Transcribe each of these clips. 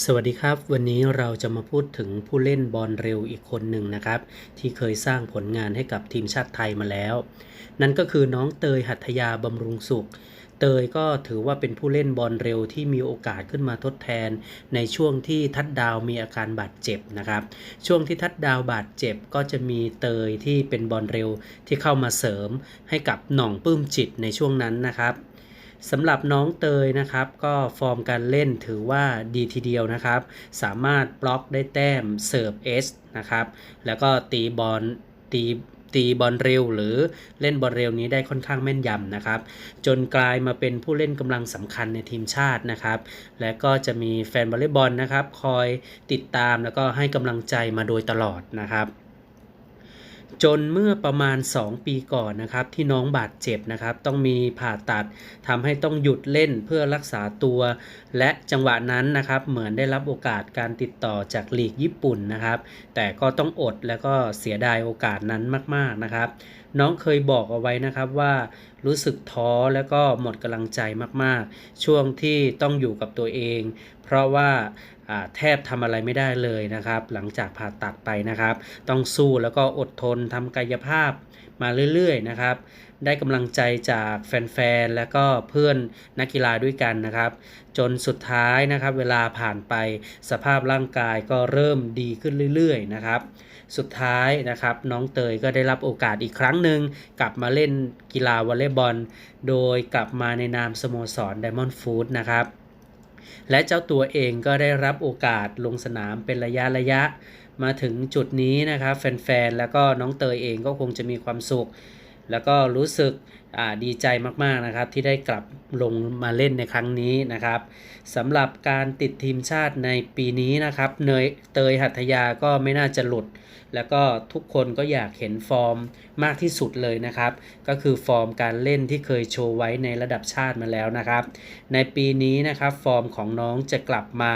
สวัสดีครับ วันนี้เราจะมาพูดถึงผู้เล่นบอลเร็วอีกคนหนึ่งนะครับ ที่เคยสร้างผลงานให้กับทีมชาติไทยมาแล้ว นั่นก็คือน้องเตยหัตถยาบำรุงสุข เตยก็ถือว่าเป็นผู้เล่นบอลเร็วที่มีโอกาสขึ้นมาทดแทน ในช่วงที่ทัดดาวมีอาการบาดเจ็บนะครับ ช่วงที่ทัดดาวบาดเจ็บก็จะมีเตยที่เป็นบอลเร็วที่เข้ามาเสริมให้กับหน่องปื้มจิตในช่วงนั้นนะครับ สำหรับน้องเตยนะครับ ก็ฟอร์มการเล่นถือว่าดีทีเดียวนะครับ สามารถบล็อกได้แต้มเสิร์ฟเอสนะครับ แล้วก็ตีบอลตีตีบอลเร็วหรือเล่นบอลเร็วนี้ได้ค่อนข้างแม่นยำนะครับ จนกลายมาเป็นผู้เล่นกำลังสำคัญในทีมชาตินะครับ และก็จะมีแฟนวอลเลย์บอลนะครับ คอยติดตามแล้วก็ให้กำลังใจมาโดยตลอดนะครับ จนเมื่อประมาณ 2 ปีก่อนนะครับ ที่น้องบาดเจ็บนะครับ ต้องมีผ่าตัดทำให้ต้องหยุดเล่นเพื่อรักษาตัว และจังหวะนั้นนะครับ เหมือนได้รับโอกาสการติดต่อจากลีกญี่ปุ่นนะครับ แต่ก็ต้องอดแล้วก็เสียดายโอกาสนั้นมาก ๆนะครับ น้องเคยบอกเอาไว้นะครับว่ารู้สึกท้อแล้วก็หมดกำลังใจมากๆ ช่วงที่ต้องอยู่กับตัวเอง เพราะว่าแทบทำอะไรไม่ได้เลยนะครับ หลังจากผ่าตัดไปนะครับ ต้องสู้แล้วก็อดทนทำกายภาพมาเรื่อยๆนะครับ ได้กำลังใจจากแฟนๆ และก็เพื่อนนักกีฬาด้วยกันนะครับ จนสุดท้ายนะครับเวลาผ่านไปสภาพร่างกายก็เริ่มดีขึ้นเรื่อยๆ นะครับ สุดท้ายนะครับน้องเตยก็ได้รับโอกาสอีกครั้งหนึ่งกลับมาเล่นกีฬาวอลเลย์บอล โดยกลับมาในนามสโมสร Diamond Food นะครับและเจ้าตัวเองก็ได้รับโอกาสลงสนามเป็นระยะระยะ มาถึงจุดนี้นะครับแฟนๆ แล้วก็น้องเตยเองก็คงจะมีความสุข แล้วก็รู้สึกดีใจมากๆนะครับที่ได้กลับลงมาเล่นในครั้งนี้นะครับสำหรับการติดทีมชาติในปีนี้นะครับเนยเตยหัตถยาก็ไม่น่าจะหลุด แล้วก็ทุกคนก็อยากเห็นฟอร์มมากที่สุดเลยนะครับ ก็คือฟอร์มการเล่นที่เคยโชว์ไว้ในระดับชาติมาแล้วนะครับ ในปีนี้นะครับฟอร์มของน้องจะกลับมา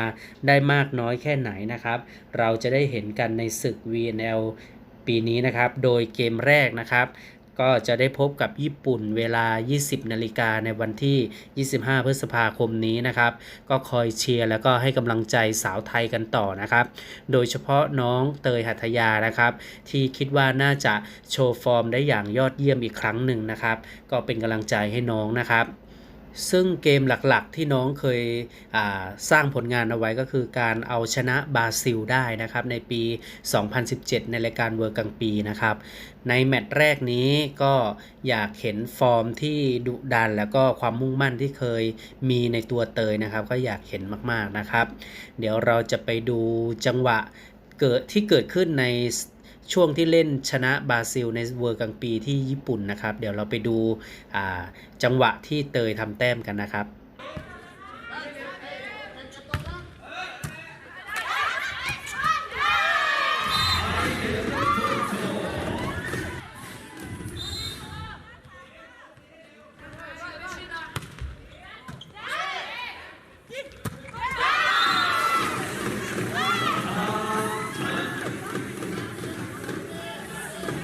ได้มากน้อยแค่ไหนนะครับ เราจะได้เห็นกันในศึก VNL ปีนี้นะครับ โดยเกมแรกนะครับ ก็จะได้พบกับญี่ปุ่นเวลา 20 นาฬิกาในวันที่ 25 พฤษภาคมนี้นะครับ ก็คอยเชียร์แล้วก็ให้กำลังใจสาวไทยกันต่อนะครับ โดยเฉพาะน้องเตยหัตถยานะครับ ที่คิดว่าน่าจะโชว์ฟอร์มได้อย่างยอดเยี่ยมอีกครั้งหนึ่งนะครับ ก็เป็นกำลังใจให้น้องนะครับ ซึ่งเกมหลักๆที่น้องเคยสร้างผลงานเอาไว้ก็คือการเอาชนะบราซิลได้นะครับในปี 2017 ในรายการเวอร์กังปีนะครับในแมตช์แรกนี้ก็อยากเห็นฟอร์มที่ดุดัน แล้วก็ความมุ่งมั่นที่เคยมีในตัวเตยนะครับ ก็อยากเห็นมากๆนะครับ เดี๋ยวเราจะไปดูจังหวะเกิดที่เกิดขึ้นใน ช่วงที่เล่นชนะบราซิลในเวอร์กลางปีที่ญี่ปุ่นนะครับ เดี๋ยวเราไปดูจังหวะที่เตยทำแต้มกันนะครับ